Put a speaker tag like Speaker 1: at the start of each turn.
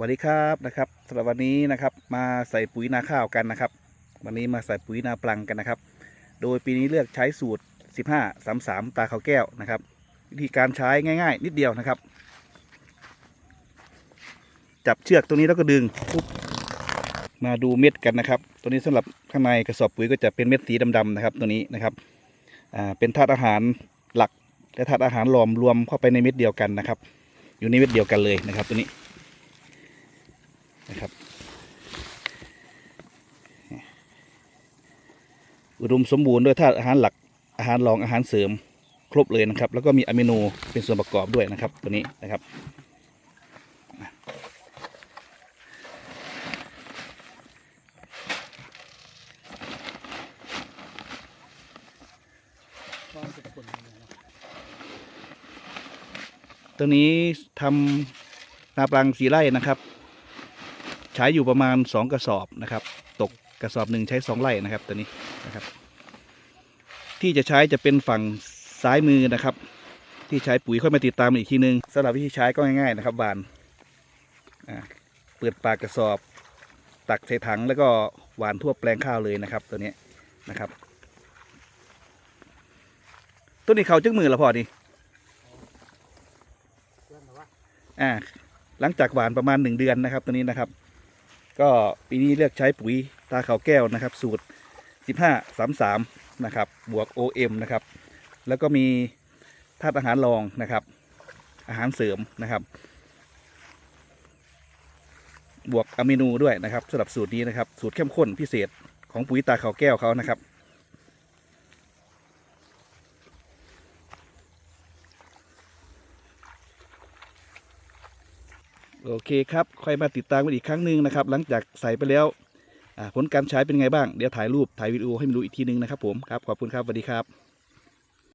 Speaker 1: สวัสดีครับนะครับสำหรับวันนี้นะครับ มาใส่ปุ๋ยนาข้าวกันนะครับ วันนี้มาใส่ปุ๋ยนาปลังกันนะครับ โดยปีนี้เลือกใช้สูตร 15 33 ตาเขาวแก้วนะครับ วิธีการใช้ง่าย ๆ นิดเดียวนะครับ จับเชือกตรงนี้แล้วก็ดึงปุ๊บมาดูเม็ดกันนะครับ ตัวนี้สำหรับข้างในกระสอบปุ๋ยก็จะเป็นเม็ดสีดำๆนะครับ ตัวนี้นะครับอ่าเป็นธาตุอาหารหลักและธาตุอาหารหลอมรวมเข้าไปในเม็ดเดียวกันนะครับ อยู่ในเม็ดเดียวกันเลยนะครับ ตัวนี้ นะครับ อุดมสมบูรณ์ด้วยธาตุอาหารหลักอาหารรองอาหารเสริมครบเลยนะครับ แล้วก็มีอะมิโนเป็นส่วนประกอบด้วยนะครับ ตัวนี้นะครับตัวนี้ทำนาปลังสีไร่นะครับ ใช้อยู่ประมาณสองกระสอบนะครับ ตก กระสอบหนึ่งใช้สองไร่นะครับตัวนี้นะครับ ที่จะใช้จะเป็นฝั่งซ้ายมือนะครับ ที่ใช้ปุ๋ยค่อยมาติดตามอีกทีนึงสำหรับวิธีใช้ก็ง่ายๆนะครับหวานอ่าเปิดปากกระสอบ ตักใส่ถังแล้วก็หวานทั่วแปลงข้าวเลยนะครับ ตัวนี้นะครับต้นนี้เขาจึงมือแล้วพอดีอ่าหลังจากหวานประมาณหนึ่งเดือนนะครับตัวนี้นะครับ ก็ปีนี้เลือกใช้ปุ๋ยตาขาวแก้วนะครับ สูตร 15 33 นะครับ บวก OM นะครับ แล้วก็มีธาตุอาหารรองนะครับ อาหารเสริมนะครับ บวกอะมิโนด้วยนะครับสำหรับสูตรนี้นะครับ สูตรเข้มข้นพิเศษของปุ๋ยตาขาวแก้วเขานะครับ โอเคครับค่อยมาติดตามกันอีกครั้งหนึ่งนะครับ หลังจากใส่ไปแล้วผลการใช้เป็นไงบ้าง เดี๋ยวถ่ายรูปถ่ายวิดีโอให้มาดูอีกทีนึงนะครับผมครับขอบคุณครับสวัสดีครับ